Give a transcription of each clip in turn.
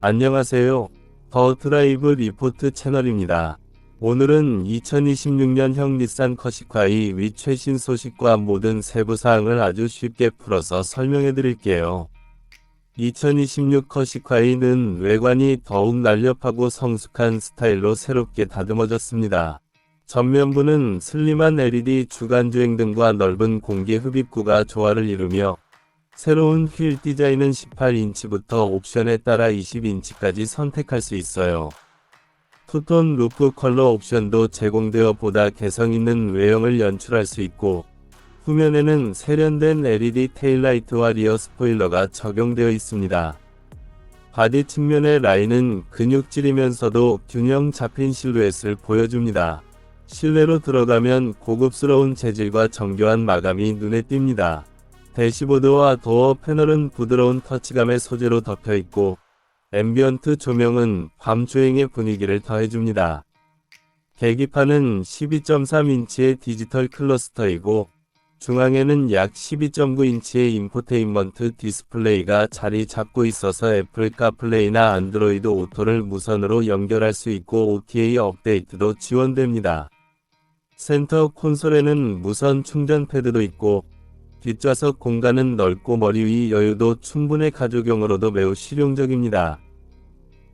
안녕하세요. 더 드라이브 리포트 채널입니다. 오늘은 2026년형 닛산 커시카이 위 최신 소식과 모든 세부 사항을 아주 쉽게 풀어서 설명해 드릴게요. 2026 커시카이는 외관이 더욱 날렵하고 성숙한 스타일로 새롭게 다듬어졌습니다. 전면부는 슬림한 LED 주간주행 등과 넓은 공기 흡입구가 조화를 이루며 새로운 휠 디자인은 18인치부터 옵션에 따라 20인치까지 선택할 수 있어요. 투톤 루프 컬러 옵션도 제공되어 보다 개성 있는 외형을 연출할 수 있고 후면에는 세련된 LED 테일라이트와 리어 스포일러가 적용되어 있습니다. 바디 측면의 라인은 근육질이면서도 균형 잡힌 실루엣을 보여줍니다. 실내로 들어가면 고급스러운 재질과 정교한 마감이 눈에 띕니다. 대시보드와 도어 패널은 부드러운 터치감의 소재로 덮여 있고 앰비언트 조명은 밤 주행의 분위기를 더해줍니다. 계기판은 12.3인치의 디지털 클러스터이고 중앙에는 약 12.9인치의 인포테인먼트 디스플레이가 자리 잡고 있어서 애플 카플레이나 안드로이드 오토를 무선으로 연결할 수 있고 OTA 업데이트도 지원됩니다. 센터 콘솔에는 무선 충전 패드도 있고 뒷좌석 공간은 넓고 머리 위 여유도 충분해 가족용으로도 매우 실용적입니다.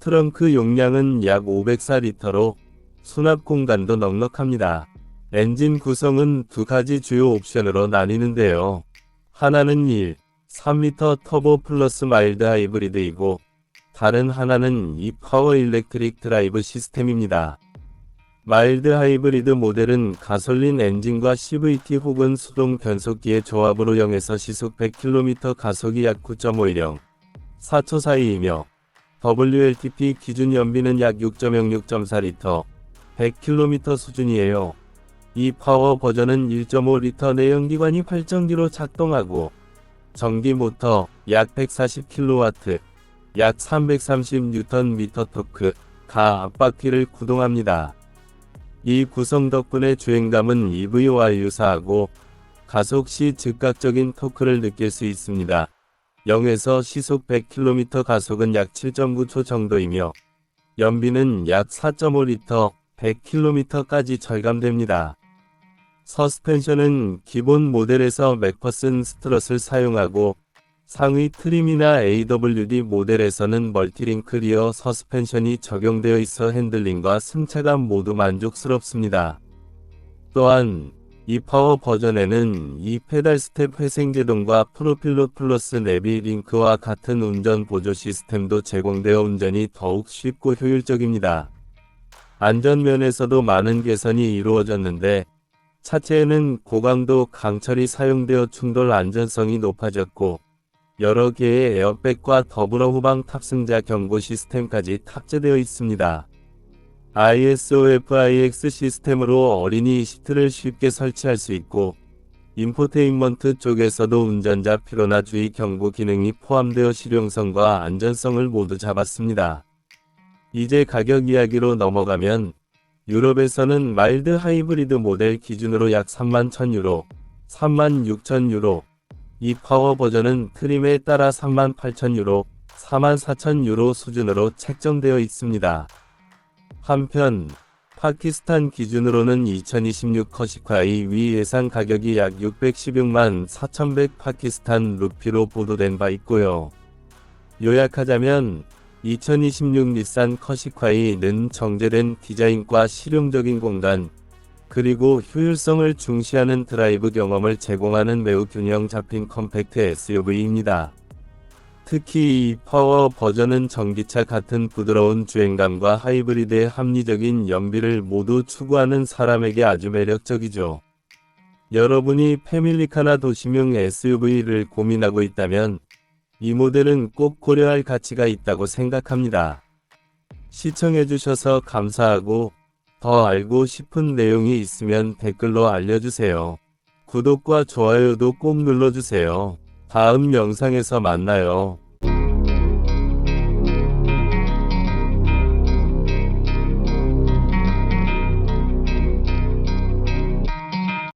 트렁크 용량은 약 504리터로 수납 공간도 넉넉합니다. 엔진 구성은 두 가지 주요 옵션으로 나뉘는데요. 하나는 1, 3리터 터보 플러스 마일드 하이브리드이고 다른 하나는 2 파워 일렉트릭 드라이브 시스템입니다. 마일드 하이브리드 모델은 가솔린 엔진과 CVT 혹은 수동 변속기의 조합으로 0에서 시속 100km 가속이 약 9.5령, 4초 사이이며 WLTP 기준 연비는 약 6.06.4리터, 100km 수준이에요. 이 파워 버전은 1.5리터 내연기관이 발전기로 작동하고 전기 모터 약 140kW, 약 330Nm 토크, 가 앞바퀴를 구동합니다. 이 구성 덕분에 주행감은 EV와 유사하고 가속 시 즉각적인 토크를 느낄 수 있습니다. 0에서 시속 100km 가속은 약 7.9초 정도이며 연비는 약 4.5리터 100km까지 절감됩니다. 서스펜션은 기본 모델에서 맥퍼슨 스트럿을 사용하고 상위 트림이나 AWD 모델에서는 멀티링크 리어 서스펜션이 적용되어 있어 핸들링과 승차감 모두 만족스럽습니다. 또한 이 파워 버전에는 이 페달 스텝 회생 제동과 프로필롯 플러스 내비 링크와 같은 운전 보조 시스템도 제공되어 운전이 더욱 쉽고 효율적입니다. 안전면에서도 많은 개선이 이루어졌는데 차체에는 고강도 강철이 사용되어 충돌 안전성이 높아졌고 여러 개의 에어백과 더불어 후방 탑승자 경고 시스템까지 탑재되어 있습니다. ISOFIX 시스템으로 어린이 시트를 쉽게 설치할 수 있고 인포테인먼트 쪽에서도 운전자 피로나 주의 경고 기능이 포함되어 실용성과 안전성을 모두 잡았습니다. 이제 가격 이야기로 넘어가면 유럽에서는 마일드 하이브리드 모델 기준으로 약 3만 1000유로, 3만 6천 유로, 이 파워 버전은 트림에 따라 3만 8천 유로, 4만 4천 유로 수준으로 책정되어 있습니다. 한편 파키스탄 기준으로는 2026 커시카이 위 예상 가격이 약 616만 4,100 파키스탄 루피로 보도된 바 있고요. 요약하자면 2026 닛산 커시카이는 정제된 디자인과 실용적인 공간, 그리고 효율성을 중시하는 드라이브 경험을 제공하는 매우 균형 잡힌 컴팩트 SUV입니다. 특히 이 파워 버전은 전기차 같은 부드러운 주행감과 하이브리드의 합리적인 연비를 모두 추구하는 사람에게 아주 매력적이죠. 여러분이 패밀리카나 도시명 SUV를 고민하고 있다면 이 모델은 꼭 고려할 가치가 있다고 생각합니다. 시청해주셔서 감사하고 더 알고 싶은 내용이 있으면 댓글로 알려주세요. 구독과 좋아요도 꼭 눌러주세요. 다음 영상에서 만나요.